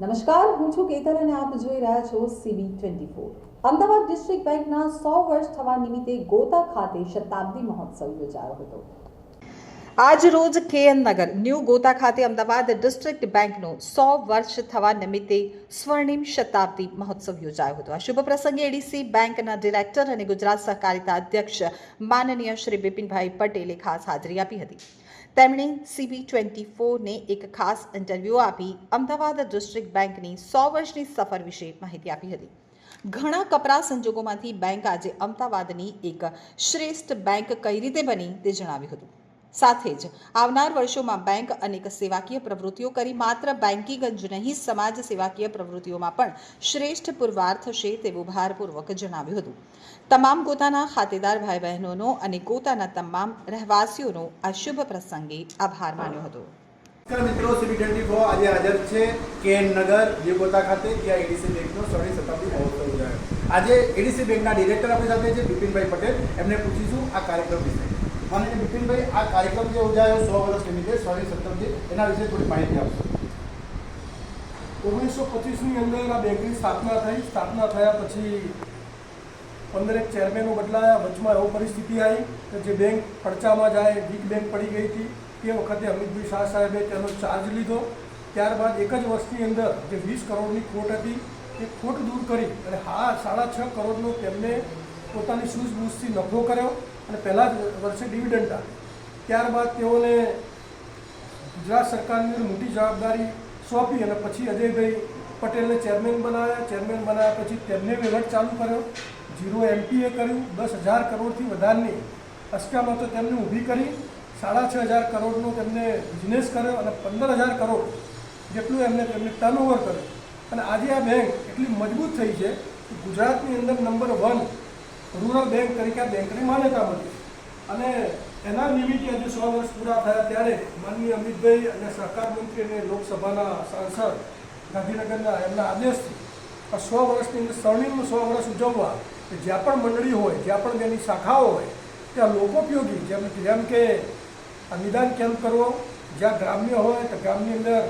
નમસ્કાર, હું છું કેતન અને આપ જોઈ રહ્યા છો CB twenty four Ahmedabad district બેંકના સો વર્ષ થવા નિમિત્તે ગોતા ખાતે શતાબ્દી મહોત્સવ યોજાયો હતો. આજ રોજ કેએન નગર ન્યૂ ગોતા ખાતે અમદાવાદ ડિસ્ટ્રિક્ટ બેંકનો સો વર્ષ થવા નિમિત્તે સ્વર્ણિમ શતાબ્દી મહોત્સવ યોજાયો હતો. આ શુભ પ્રસંગે એડીસી બેંકના ડિરેક્ટર અને ગુજરાત સહકારિતા અધ્યક્ષ માનનીય શ્રી બિપિનભાઈ પટેલે ખાસ હાજરી આપી હતી. તેમણે સીબી ટ્વેન્ટી ફોરને એક ખાસ ઇન્ટરવ્યૂ આપી. અમદાવાદ ડિસ્ટ્રિક્ટ બેંકની સો વર્ષની સફર વિશે માહિતી આપી હતી. ઘણા કપરા સંજોગોમાંથી બેંક આજે અમદાવાદની એક શ્રેષ્ઠ બેંક કઈ રીતે બની તે જણાવ્યું હતું. સાથે જ આવનાર વર્ષોમાં બેંક અનેક સેવાકીય પ્રવૃત્તિઓ કરી માત્ર બેન્કિંગ જ નહીં, સમાજ સેવાકીય પ્રવૃત્તિઓમાં પણ શ્રેષ્ઠ પુરવાર થશે તેવું ભારપૂર્વક જણાવ્યું હતું. તમામ ગોતાના ખાતેદાર ભાઈ બહેનોનો અને ગોતાના તમામ રહેવાસીઓનો આ શુભ પ્રસંગે આભાર માન્યો હતો. નમસ્કાર મિત્રો સીબી ટ્વેન્ટી ફોર આજે હાજર છે કેન નગર દેવગોતા ખાતે, જ્યાં એડીસી બેંકનો સોળી શતાબ્દી મહોત્સવ ઉજવાયો. આજે એડીસી બેંકના ડિરેક્ટર આપણી સાથે છે બિપિનભાઈ પટેલ. એમને પૂછીશું આ કાર્યક્રમ વિશે. અને બિપિનભાઈ, આ કાર્યક્રમ જે ઉજવાયો સો વર્ષ નિમિત્તે સોળી શતાબ્દી, એના વિશે થોડી માહિતી આપશો. ઓગણીસો પચીસની અંદર આ બેંકની સ્થાપના થઈ. સ્થાપના થયા પછી પંદરેક ચેરમેનો બદલાયા, વચમાં એવો પરિસ્થિતિ આવી કે જે બેંક પડચામાં જાય, વીક બેંક પડી ગઈ હતી. તે વખતે અમિતભાઈ શાહ સાહેબે તેનો ચાર્જ લીધો. ત્યારબાદ એક જ વર્ષની અંદર જે વીસ કરોડની ખોટ હતી એ ખોટ દૂર કરી અને હા, સાડા છ કરોડનો તેમને પોતાની સૂઝબૂઝથી નફો કર્યો અને પહેલાં જ વર્ષે ડિવિડન્ડ આપી ત્યારબાદ તેઓને ગુજરાત સરકારની મોટી જવાબદારી સોંપી અને પછી અજયભાઈ પટેલને ચેરમેન બનાવ્યા. ચેરમેન બનાવ્યા પછી તેમને વહીવટ ચાલુ કર્યો. જીરો એમપીએ કર્યું, દસ હજાર કરોડથી વધારની અસ્કામતો તેમને ઊભી કરી, સાડા છ હજાર કરોડનો તેમને બિઝનેસ કર્યો અને પંદર હજાર કરોડ જેટલું એમને તેમને ટર્નઓવર કર્યું. અને આજે આ બેંક એટલી મજબૂત થઈ છે કે ગુજરાતની અંદર નંબર વન રૂરલ બેંક તરીકે આ બેંકની માન્યતા મળી અને એના નિમિત્તે આજે સો વર્ષ પૂરા થયા ત્યારે માનનીય અમિતભાઈ અને સહકાર મંત્રી અને લોકસભાના સાંસદ ગાંધીનગરના એમના આદેશથી આ સો વર્ષની અંદર સ્વર્ણિમ સો વર્ષ ઉજવવા કે જ્યાં પણ મંડળી હોય, જ્યાં પણ તેની શાખાઓ હોય, ત્યાં લોકોપયોગી જેમ જેમ કે નિદાન કેમ્પ કરવો, જ્યાં ગ્રામ્ય હોય તો ગામની અંદર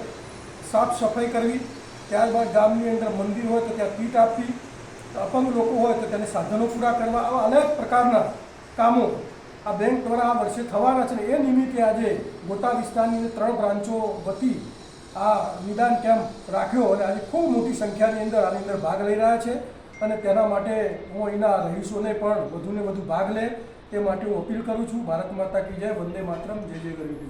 સાફ સફાઈ કરવી, ત્યારબાદ ગામની અંદર મંદિર હોય તો ત્યાં કીટ આપવી અપંગ લોકો હોય તો તેને સાધનો પૂરા કરવા, આવા અનેક પ્રકારના કામો આ બેંક દ્વારા આ વર્ષે થવાના છે એ નિમિત્તે આજે ગોતા વિસ્તારની ત્રણ બ્રાન્ચો વતી આ નિદાન કેમ્પ રાખ્યો અને આજે ખૂબ મોટી સંખ્યાની અંદર આની અંદર ભાગ લઈ રહ્યા છે. અને તેના માટે હું અહીંના રહીશોને પણ વધુને વધુ ભાગ લે, તે માટે હું અપીલ કરું છું. ભારત માતા કી જય, વંદે માતરમ, જય જય ગરવી